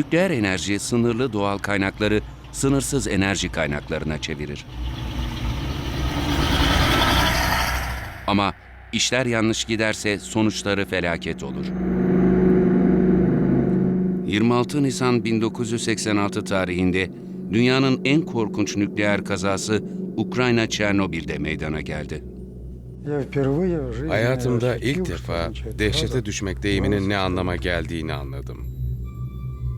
Nükleer enerji sınırlı doğal kaynakları sınırsız enerji kaynaklarına çevirir. Ama işler yanlış giderse sonuçları felaket olur. 26 Nisan 1986 tarihinde dünyanın en korkunç nükleer kazası Ukrayna Çernobil'de meydana geldi. Hayatımda ilk defa dehşete düşmek deyiminin ne anlama geldiğini anladım.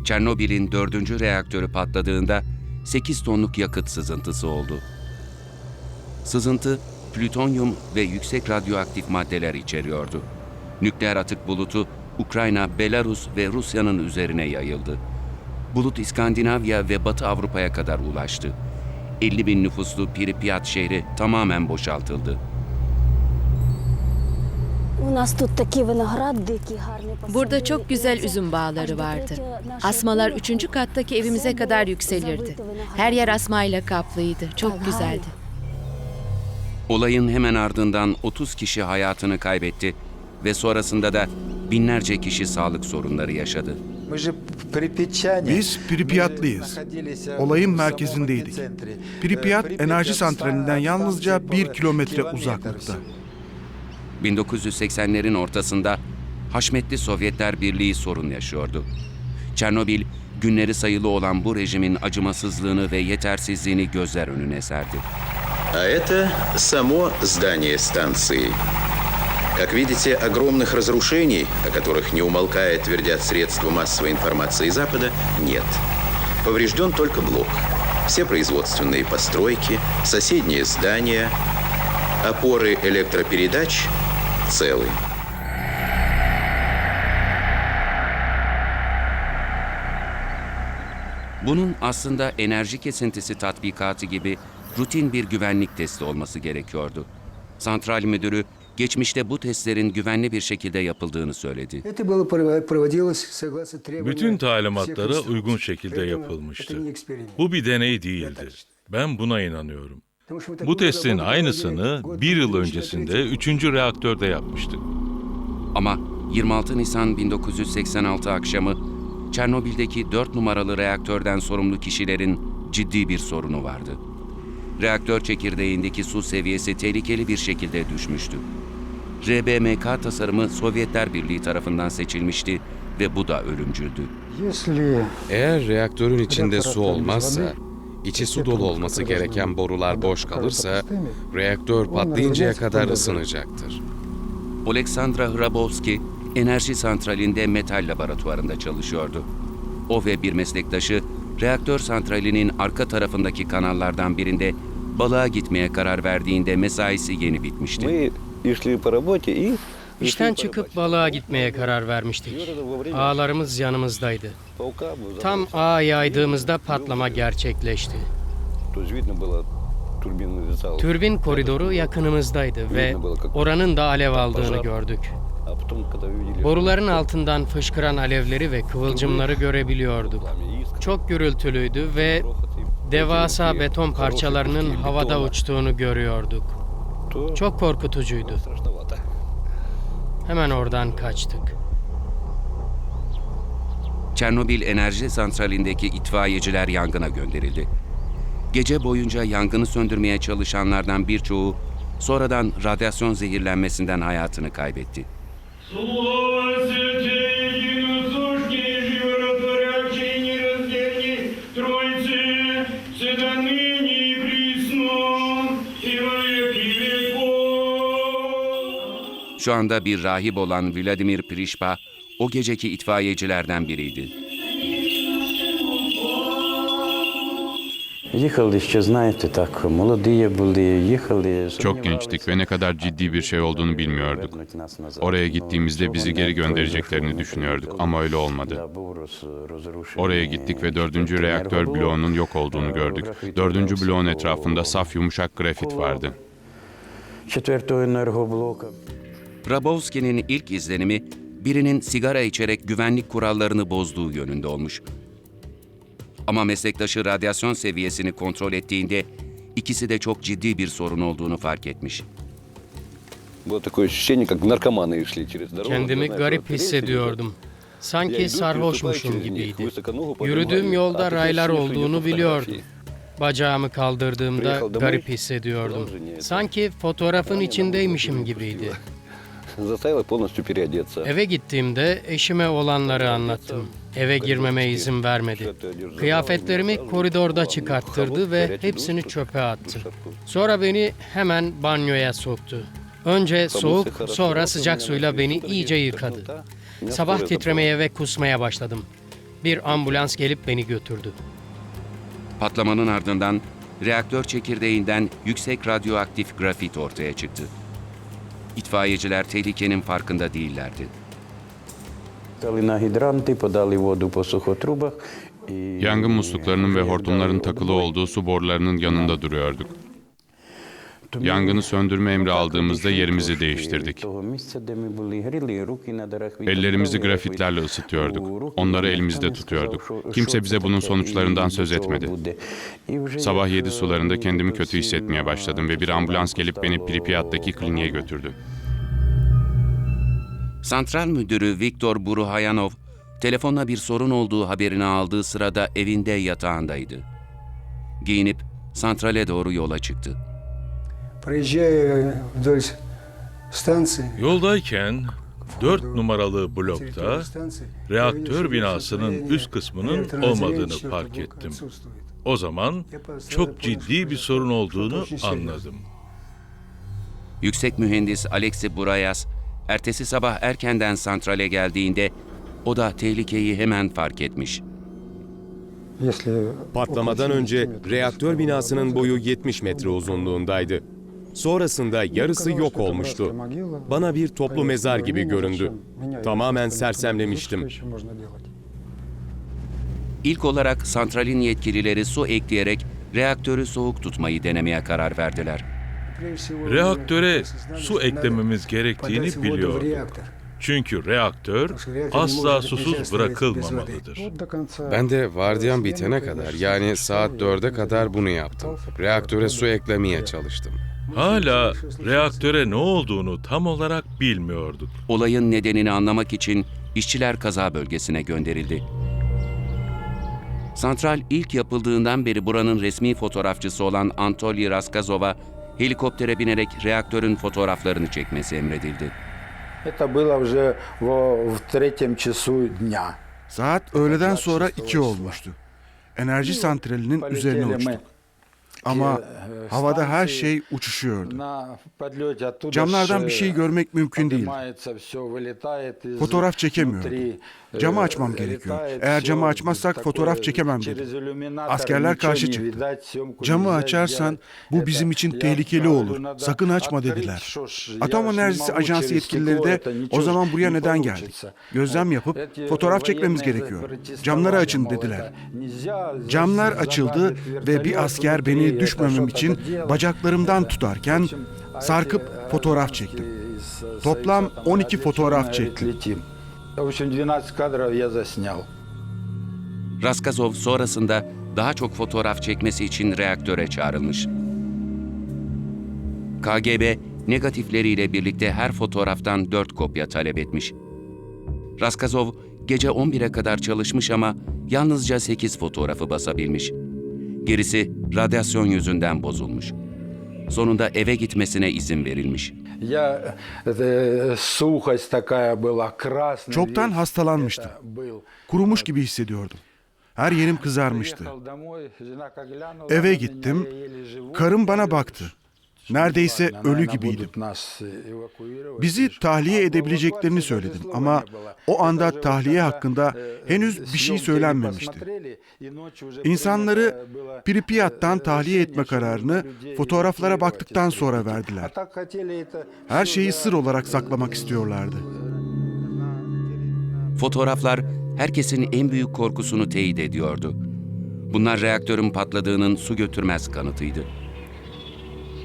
Çernobil'in dördüncü reaktörü patladığında 8 tonluk yakıt sızıntısı oldu. Sızıntı, plütonyum ve yüksek radyoaktif maddeler içeriyordu. Nükleer atık bulutu Ukrayna, Belarus ve Rusya'nın üzerine yayıldı. Bulut İskandinavya ve Batı Avrupa'ya kadar ulaştı. 50 bin nüfuslu Pripyat şehri tamamen boşaltıldı. У нас тут такі виноград дикі, гарні Burada çok güzel üzüm bağları vardı. Asmalar üçüncü kattaki evimize kadar yükselirdi. Her yer asmayla kaplıydı. Çok güzeldi. Olayın hemen ardından 30 kişi hayatını kaybetti ve sonrasında da binlerce kişi sağlık sorunları yaşadı. Biz Pripyatlıyız. Olayın merkezindeydik. Pripyat enerji santralinden yalnızca bir kilometre uzaklıkta. 1980'lerin ortasında Haşmetli Sovyetler Birliği sorun yaşıyordu. Çernobil, günleri sayılı olan bu rejimin acımasızlığını ve yetersizliğini gözler önüne serdi. А это само здание станции. Как видите, огромных разрушений, о которых не умолкая твердят средства массовой информации Запада, нет. Поврежден только блок. Все производственные постройки, соседние здания, опоры электропередач целы. Bunun aslında enerji kesintisi tatbikatı gibi rutin bir güvenlik testi olması gerekiyordu. Santral müdürü geçmişte bu testlerin güvenli bir şekilde yapıldığını söyledi. Bütün talimatlara uygun şekilde yapılmıştı. Bu bir deney değildi. Ben buna inanıyorum. Bu testin aynısını bir yıl öncesinde 3. reaktörde yapmıştık. Ama 26 Nisan 1986 akşamı Çernobil'deki 4 numaralı reaktörden sorumlu kişilerin ciddi bir sorunu vardı. Reaktör çekirdeğindeki su seviyesi tehlikeli bir şekilde düşmüştü. RBMK tasarımı Sovyetler Birliği tarafından seçilmişti ve bu da ölümcüldü. Eğer reaktörün içinde su olmazsa, içi su dolu olması gereken borular boş kalırsa, reaktör patlayıncaya kadar ısınacaktır. Oleksandra Hrabowski enerji santralinde metal laboratuvarında çalışıyordu. O ve bir meslektaşı reaktör santralinin arka tarafındaki kanallardan birinde balığa gitmeye karar verdiğinde mesaisi yeni bitmişti. Мы İşten çıkıp balığa gitmeye karar vermiştik. Ağlarımız yanımızdaydı. Tam ağa yaydığımızda patlama gerçekleşti. Türbin koridoru yakınımızdaydı ve oranın da alev aldığını gördük. Boruların altından fışkıran alevleri ve kıvılcımları görebiliyorduk. Çok gürültülüydü ve devasa beton parçalarının havada uçtuğunu görüyorduk. Çok korkutucuydu. Hemen oradan kaçtık. Çernobil Enerji Santrali'ndeki itfaiyeciler yangına gönderildi. Gece boyunca yangını söndürmeye çalışanlardan birçoğu sonradan radyasyon zehirlenmesinden hayatını kaybetti. Sulu! Şu anda bir rahip olan Vladimir Prişpa, o geceki itfaiyecilerden biriydi. Їхали ще, знаєте, так, молоді були, їхали. Çok gençtik ve ne kadar ciddi bir şey olduğunu bilmiyorduk. Oraya gittiğimizde bizi geri göndereceklerini düşünüyorduk ama öyle olmadı. Oraya gittik ve dördüncü reaktör bloğunun yok olduğunu gördük. Dördüncü bloğun etrafında saf yumuşak grafit vardı. Четвертого енергоблока. Grabowski'nin ilk izlenimi birinin sigara içerek güvenlik kurallarını bozduğu yönünde olmuş. Ama meslektaşı radyasyon seviyesini kontrol ettiğinde ikisi de çok ciddi bir sorun olduğunu fark etmiş. Kendimi garip hissediyordum. Sanki sarhoşmuşum gibiydi. Yürüdüğüm yolda raylar olduğunu biliyordum. Bacağımı kaldırdığımda garip hissediyordum. Sanki fotoğrafın içindeymişim gibiydi. Eve gittiğimde eşime olanları anlattım. Eve girmeme izin vermedi. Kıyafetlerimi koridorda çıkarttırdı ve hepsini çöpe attı. Sonra beni hemen banyoya soktu. Önce soğuk, sonra sıcak suyla beni iyice yıkadı. Sabah titremeye ve kusmaya başladım. Bir ambulans gelip beni götürdü. Patlamanın ardından reaktör çekirdeğinden yüksek radyoaktif grafit ortaya çıktı. İtfaiyeciler tehlikenin farkında değillerdi. Yangın musluklarının ve hortumların takılı olduğu su borularının yanında duruyorduk. Yangını söndürme emri aldığımızda yerimizi değiştirdik. Ellerimizi grafitlerle ısıtıyorduk. Onları elimizde tutuyorduk. Kimse bize bunun sonuçlarından söz etmedi. Sabah 7 sularında kendimi kötü hissetmeye başladım ve bir ambulans gelip beni Pripyat'taki kliniğe götürdü. Santral müdürü Viktor Buruhayanov, telefonla bir sorun olduğu haberini aldığı sırada evinde yatağındaydı. Giyinip santrale doğru yola çıktı. Проезжая вдоль станции, Yoldayken 4 numaralı blokta reaktör binasının üst kısmının olmadığını fark ettim. O zaman çok ciddi bir sorun olduğunu anladım. Yüksek mühendis Alexey Burayas, ertesi sabah erkenden santrale geldiğinde o da tehlikeyi hemen fark etmiş. если Patlamadan önce reaktör binasının boyu 70 metre uzunluğundaydı. Sonrasında yarısı yok olmuştu. Bana bir toplu mezar gibi göründü. Tamamen sersemlemiştim. İlk olarak santralin yetkilileri su ekleyerek reaktörü soğuk tutmayı denemeye karar verdiler. Reaktöre su eklememiz gerektiğini biliyorduk. Çünkü reaktör asla susuz bırakılmamalıdır. Ben de vardiyan bitene kadar yani saat 4'e kadar bunu yaptım. Reaktöre su eklemeye çalıştım. Hala reaktöre ne olduğunu tam olarak bilmiyorduk. Olayın nedenini anlamak için işçiler kaza bölgesine gönderildi. Santral ilk yapıldığından beri buranın resmi fotoğrafçısı olan Antoli Raskazov'a helikoptere binerek reaktörün fotoğraflarını çekmesi emredildi. Saat öğleden sonra iki olmuştu. Enerji santralinin üzerine uçtuk. Ama havada her şey uçuşuyordu. Camlardan bir şey görmek mümkün değil. Fotoğraf çekemiyorum. E, camı açmam gerekiyor. Eğer camı açmazsak fotoğraf çekemem dedim. Askerler karşı çıktı. Camı açarsan bu bizim için tehlikeli olur. Sakın açma dediler. Atom Enerjisi Ajansı yetkilileri de o zaman buraya neden geldik? Gözlem yapıp fotoğraf çekmemiz gerekiyor. Camları açın dediler. Camlar açıldı ve bir asker beni düşmemem için bacaklarımdan tutarken sarkıp fotoğraf çektim. Toplam 12 fotoğraf çektim. Raskazov sonrasında daha çok fotoğraf çekmesi için reaktöre çağrılmış. KGB negatifleriyle birlikte her fotoğraftan 4 kopya talep etmiş. Raskazov gece 11'e kadar çalışmış ama yalnızca 8 fotoğrafı basabilmiş gerisi radyasyon yüzünden bozulmuş. Sonunda eve gitmesine izin verilmiş. Çoktan hastalanmıştım. Kurumuş gibi hissediyordum. Her yerim kızarmıştı. Eve gittim. Karım bana baktı. Neredeyse ölü gibiydim. Bizi tahliye edebileceklerini söyledim ama o anda tahliye hakkında henüz bir şey söylenmemişti. İnsanları Pripyat'tan tahliye etme kararını fotoğraflara baktıktan sonra verdiler. Her şeyi sır olarak saklamak istiyorlardı. Fotoğraflar herkesin en büyük korkusunu teyit ediyordu. Bunlar reaktörün patladığının su götürmez kanıtıydı.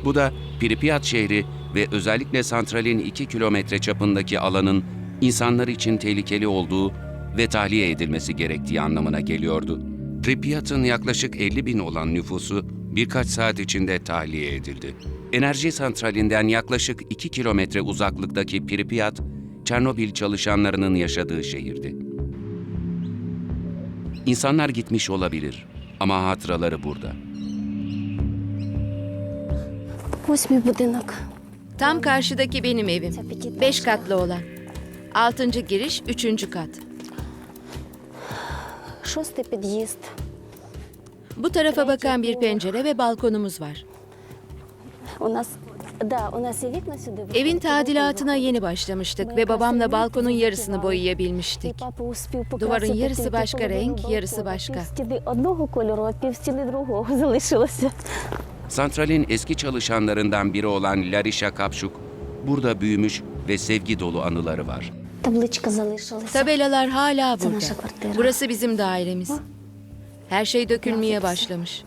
Bu da Pripyat şehri ve özellikle santralin 2 kilometre çapındaki alanın insanlar için tehlikeli olduğu ve tahliye edilmesi gerektiği anlamına geliyordu. Pripyat'ın yaklaşık 50 bin olan nüfusu birkaç saat içinde tahliye edildi. Enerji santralinden yaklaşık 2 kilometre uzaklıktaki Pripyat, Çernobil çalışanlarının yaşadığı şehirdi. İnsanlar gitmiş olabilir ama hatıraları burada. Ось мій будинок. Tam karşıdaki benim evim. Beş katlı olan. Altıncı giriş, üçüncü kat. Шостий під'їзд. Bu tarafa bakan bir pencere ve balkonumuz var. У нас, да, у нас є вікна сюди. Evin tadilatına yeni başlamıştık ve babamla balkonun yarısını boyayabilmiştik. Duvarın yarısı başka renk, yarısı başka. Стіни одного кольору, а пів стіни другого залишилося. Santralin eski çalışanlarından biri olan Larisha Kapşuk burada büyümüş ve sevgi dolu anıları var. Табличка залишилася. Tabelalar hala Це burada. наша квартира. Burası bizim dairemiz. Her şey dökülmeye başlamış.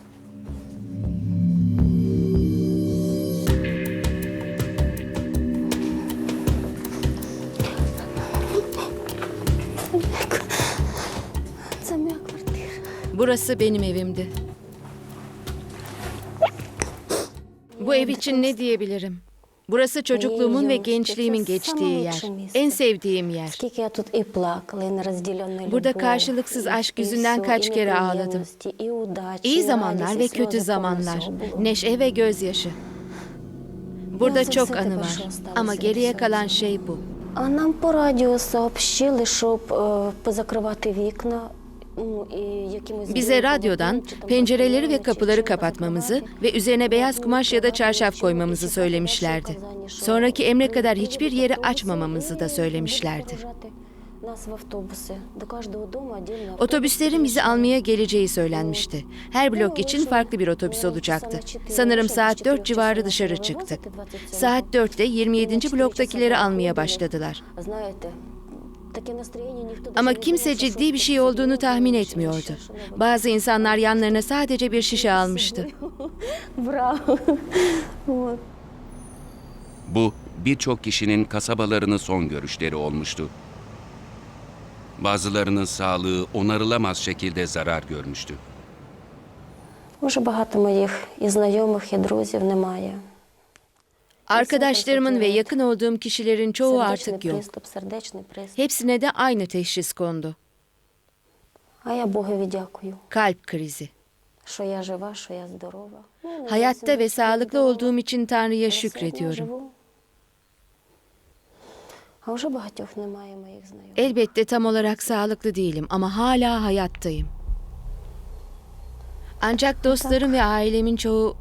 Це моя квартира. Burası benim evimdi. Bu ev için ne diyebilirim? Burası çocukluğumun ve gençliğimin geçtiği yer. En sevdiğim yer. Скільки я тут і плакала, і нерозділеної Burada любові, karşılıksız і- aşk і yüzünden всього, kaç і kere ağladım. неприємності, і удачі, İyi і zamanlar радість, ve і kötü сльози, zamanlar, повно всього було. neşe ve gözyaşı. Burada Ya, çok sen anı tepar var şu осталося ama від geriye всього kalan цього. şey bu. А нам по радіо сообщили, щоб е, позакривати вікна. Bize radyodan pencereleri ve kapıları kapatmamızı ve üzerine beyaz kumaş ya da çarşaf koymamızı söylemişlerdi. Sonraki emre kadar hiçbir yeri açmamamızı da söylemişlerdi. Otobüslerin bizi almaya geleceği söylenmişti. Her blok için farklı bir otobüs olacaktı. Sanırım saat 4 civarı dışarı çıktık. Saat 4'te 27. bloktakileri almaya başladılar. Ama даже не kimse думав, що ciddi bir şey щось olduğunu таке tahmin робить, etmiyordu. ще що-небудь. Bazı insanlar yanlarına sadece bir şişe almıştı. Браво! От. Bu birçok kişinin kasabalarını son görüşleri olmuştu. Bazılarının sağlığı onarılamaz şekilde zarar görmüştü. Дуже багато моїх і знайомих, і друзів немає. Arkadaşlarımın ve yakın olduğum kişilerin çoğu artık yok. Hepsine de aynı teşhis kondu. Kalp krizi. Hayatta ve sağlıklı olduğum için Tanrı'ya şükrediyorum. Elbette tam olarak sağlıklı değilim ama hala hayattayım. Ancak dostlarım ve ailemin çoğu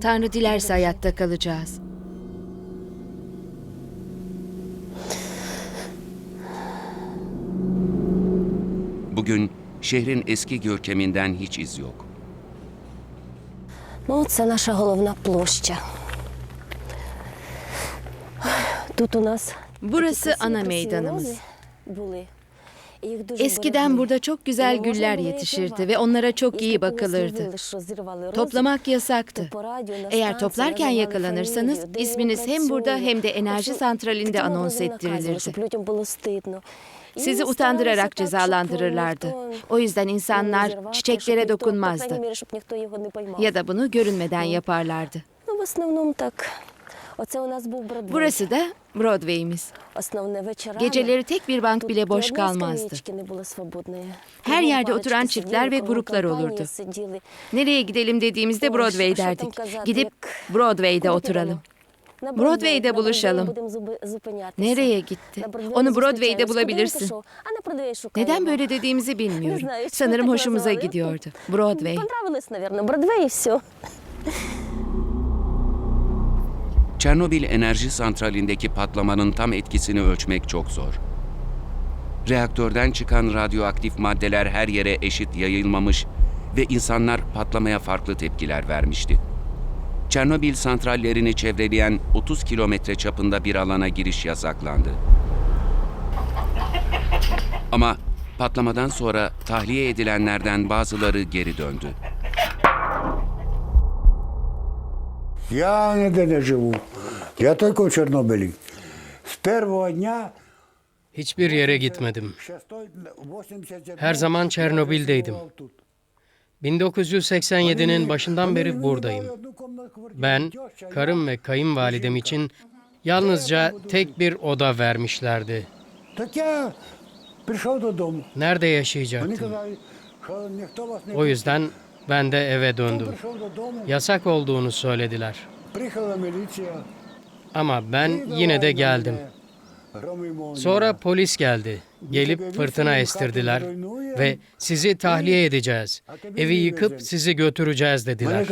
Tanrı Бог dilerse бережи. hayatta kalacağız. Bugün şehrin eski görkeminden hiç iz yok. Ну, це наша головна площа. Тут у нас Burası такі ana красиві meydanımız. рози були. І їх дуже Eskiden берегли. burada çok güzel І не можна güller було їх yetişirdi зривати. ve onlara çok Якщо iyi комусь bakılırdı. виявили, що зірвали рози, Toplamak то yasaktı. по радіо на Eğer станції toplarken називали yakalanırsanız фамілію, де isminiz він hem burada працює. hem de enerji Тобто, santralinde таким anons образом наказували, ettirilirdi. щоб людям було стидно. І Sizi старалися utandırarak так, щоб cezalandırırlardı. ніхто O yüzden не insanlar зірвати, щоб çiçeklere ніхто, по dokunmazdı крайній мірі, щоб ніхто його не поймав. ya da bunu görünmeden yaparlardı. Ну, в основному так. Оце у нас був Бродвей. Burası da Broadway'imiz. Основне вечорами. Geceleri tek bir bank Тут bile ні boş одної kalmazdı. скамеечки не було свободної. Her Кругом yerde парочки oturan çiftler сиділи, ve кругом gruplar компанії olurdu. сиділи. Nereye gidelim dediğimizde Ой, Broadway що- що derdik. там казати, Gidip як- Broadway'de Куди oturalım. підемо? На Broadway'de на buluşalım. будемо зуби- зупинятися. Nereye gitti? На Бродвеї Onu зустрічаємось. Broadway'de Куди він bulabilirsin. пішов? А на Бродвеї шукаємо. Neden böyle dediğimizi Не bilmiyorum. знаю, чому Sanırım так hoşumuza назвали. gidiyordu. Broadway. Çernobil enerji santralindeki patlamanın tam etkisini ölçmek çok zor. Reaktörden çıkan radyoaktif maddeler her yere eşit yayılmamış ve insanlar patlamaya farklı tepkiler vermişti. Çernobil santrallerini çevreleyen 30 kilometre çapında bir alana giriş yasaklandı. Ama patlamadan sonra tahliye edilenlerden bazıları geri döndü. Я ніде не живу. Я тільки в Чорнобилі. З першого дня Hiçbir yere gitmedim. ще стоїть 80 Her zaman Çernobil'deydim. 1987'nin başından beri buradayım. Ben, karım ve kayınvalidem için yalnızca tek bir oda vermişlerdi. Так я прийшов додому. Nerede Вони yaşayacaktım? казали, O yüzden ben de eve döndüm. Yasak olduğunu söylediler. Ama ben yine de geldim. Sonra polis geldi. Gelip fırtına estirdiler ve sizi tahliye edeceğiz. Evi yıkıp sizi götüreceğiz dediler.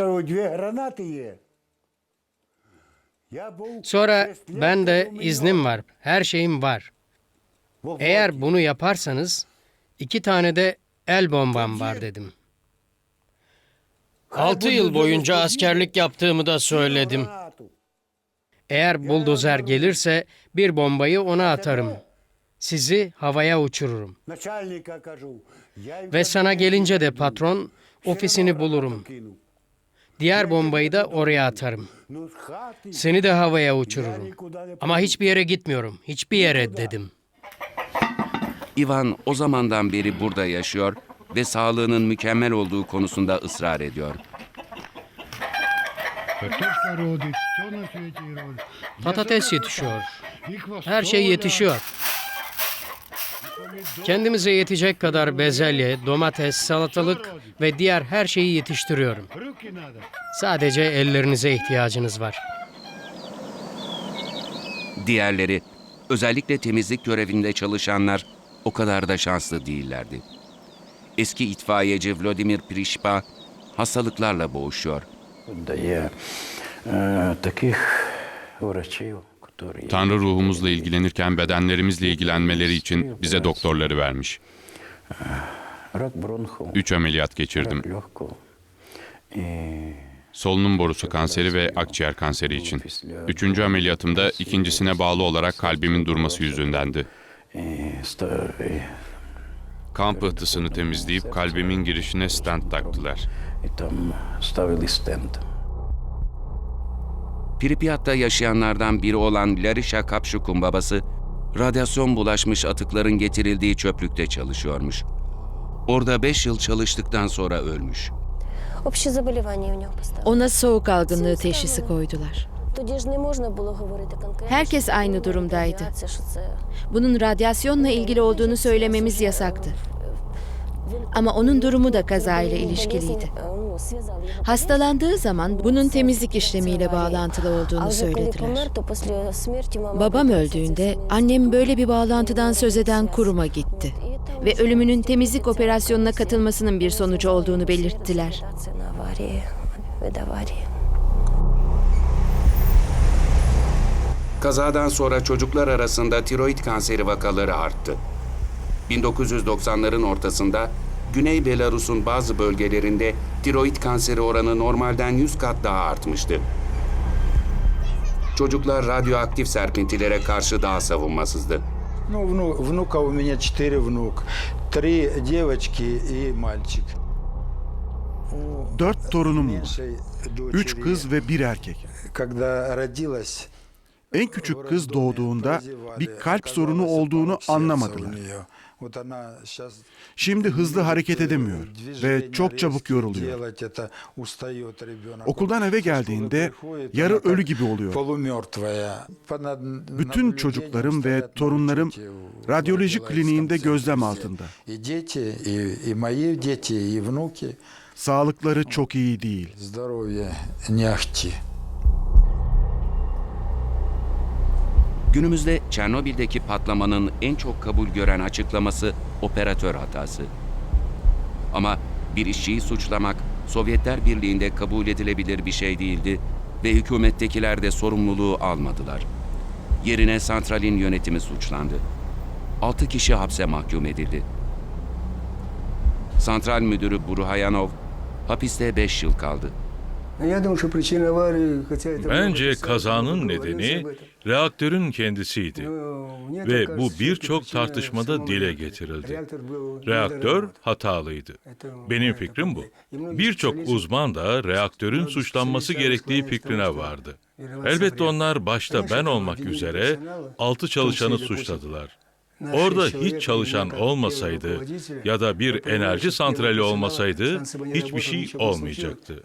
Sonra ben de iznim var, her şeyim var. Eğer bunu yaparsanız iki tane de el bombam var dedim. 6 yıl boyunca askerlik yaptığımı da söyledim. Eğer buldozer gelirse bir bombayı ona atarım. Sizi havaya uçururum. Ve sana gelince de patron, ofisini bulurum. Diğer bombayı da oraya atarım. Seni de havaya uçururum. Ama hiçbir yere gitmiyorum. Hiçbir yere dedim. Ivan o zamandan beri burada yaşıyor ve sağlığının mükemmel olduğu konusunda ısrar ediyor. Patates yetişiyor. Her şey yetişiyor. Kendimize yetecek kadar bezelye, domates, salatalık ve diğer her şeyi yetiştiriyorum. Sadece ellerinize ihtiyacınız var. Diğerleri, özellikle temizlik görevinde çalışanlar o kadar da şanslı değillerdi. Eski itfaiyeci Vladimir Prişpa hastalıklarla boğuşuyor. Tanrı ruhumuzla ilgilenirken bedenlerimizle ilgilenmeleri için bize doktorları vermiş. Üç ameliyat geçirdim. Solunum borusu kanseri ve akciğer kanseri için. Üçüncü ameliyatımda ikincisine bağlı olarak kalbimin durması yüzündendi. Kamp ıhtısını temizleyip kalbimin girişine stent taktılar. Pripyat'ta yaşayanlardan biri olan Larisha Kapşuk'un babası, radyasyon bulaşmış atıkların getirildiği çöplükte çalışıyormuş. Orada beş yıl çalıştıktan sonra ölmüş. Ona soğuk algınlığı teşhisi koydular. Тоді ж не можна було говорити конкретно. Herkes що це aynı була durumdaydı. радіація, що це Bunun radyasyonla ilgili olduğunu söylememiz yasaktı. Ama onun durumu da kazayla ilişkiliydi. Hastalandığı zaman bunun temizlik işlemiyle bağlantılı olduğunu söylediler. Babam öldüğünde annem böyle bir bağlantıdan söz eden kuruma gitti ve ölümünün temizlik operasyonuna katılmasının bir sonucu olduğunu belirttiler. Kazadan sonra çocuklar arasında tiroid kanseri vakaları arttı. 1990'ların ortasında Güney Belarus'un bazı bölgelerinde tiroid kanseri oranı normalden 100 kat daha artmıştı. Çocuklar radyoaktif serpintilere karşı daha savunmasızdı. Ну, вну, внука у меня четыре внук. Три девочки и мальчик. Dört torunum var. Меньшей Üç дочери, kız ve bir erkek. когда родилась, en küçük kız doğduğunda bir kalp sorunu olduğunu anlamadılar. Şimdi hızlı hareket edemiyor ve çok çabuk yoruluyor. Okuldan eve geldiğinde yarı ölü gibi oluyor. Bütün çocuklarım ve torunlarım radyoloji kliniğinde gözlem altında. Sağlıkları çok iyi değil. Günümüzde Çernobil'deki patlamanın en çok kabul gören açıklaması operatör hatası. Ama bir işçiyi suçlamak Sovyetler Birliği'nde kabul edilebilir bir şey değildi ve hükümettekiler de sorumluluğu almadılar. Yerine santralin yönetimi suçlandı. 6 kişi hapse mahkum edildi. Santral müdürü Buruhayanov hapiste 5 yıl kaldı. Bence kazanın nedeni reaktörün kendisiydi ve bu birçok tartışmada dile getirildi. Reaktör hatalıydı. Benim fikrim bu. Birçok uzman da reaktörün suçlanması gerektiği fikrine vardı. Elbette onlar başta ben olmak üzere altı çalışanı suçladılar. Orada hiç çalışan olmasaydı ya da bir enerji santrali olmasaydı hiçbir şey olmayacaktı.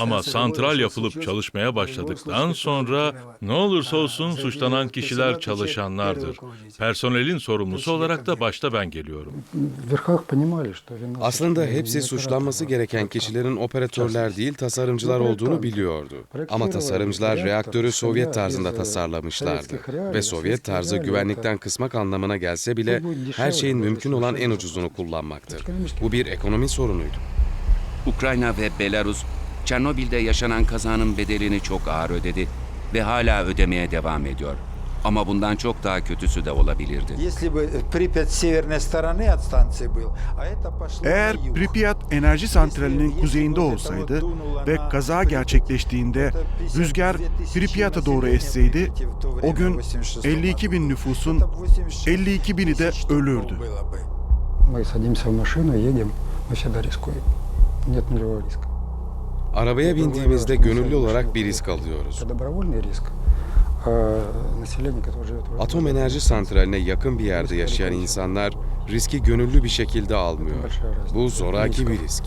Ama santral yapılıp çalışmaya başladıktan sonra ne olursa olsun suçlanan kişiler çalışanlardır. Personelin sorumlusu olarak da başta ben geliyorum. Aslında hepsi suçlanması gereken kişilerin operatörler değil tasarımcılar olduğunu biliyordu. Ama tasarımcılar reaktörü Sovyet tarzında tasarlamışlardı. Ve Sovyet tarzı güvenlikten kısmak anlamına gelse bile her şeyin mümkün olan en ucuzunu kullanmaktır. Bu bir ekonomi sorunuydu. Ukrayna ve Belarus Çernobil'de yaşanan kazanın bedelini çok ağır ödedi ve hala ödemeye devam ediyor. Ama bundan çok daha kötüsü de olabilirdi. Если бы Припять с северной стороны от станции был, а это пошло Eğer на юг. Pripyat enerji santralinin kuzeyinde olsaydı ve kaza gerçekleştiğinde rüzgar Pripyat'a doğru esseydi, o gün 52 bin nüfusun 52 bini de ölürdü. Мы садимся в машину, едем, мы всегда рискуем. Нет нулевого риска. Arabaya bindiğimizde gönüllü olarak bir risk alıyoruz. Atom enerji santraline yakın bir yerde yaşayan insanlar riski gönüllü bir şekilde almıyor. Bu zoraki bir risk.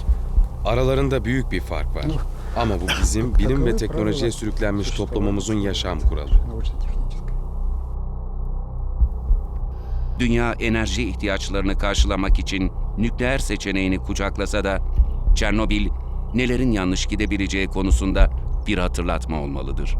Aralarında büyük bir fark var. Ama bu bizim bilim ve teknolojiye sürüklenmiş toplumumuzun yaşam kuralı. Dünya enerji ihtiyaçlarını karşılamak için nükleer seçeneğini kucaklasa da Çernobil nelerin yanlış gidebileceği konusunda bir hatırlatma olmalıdır.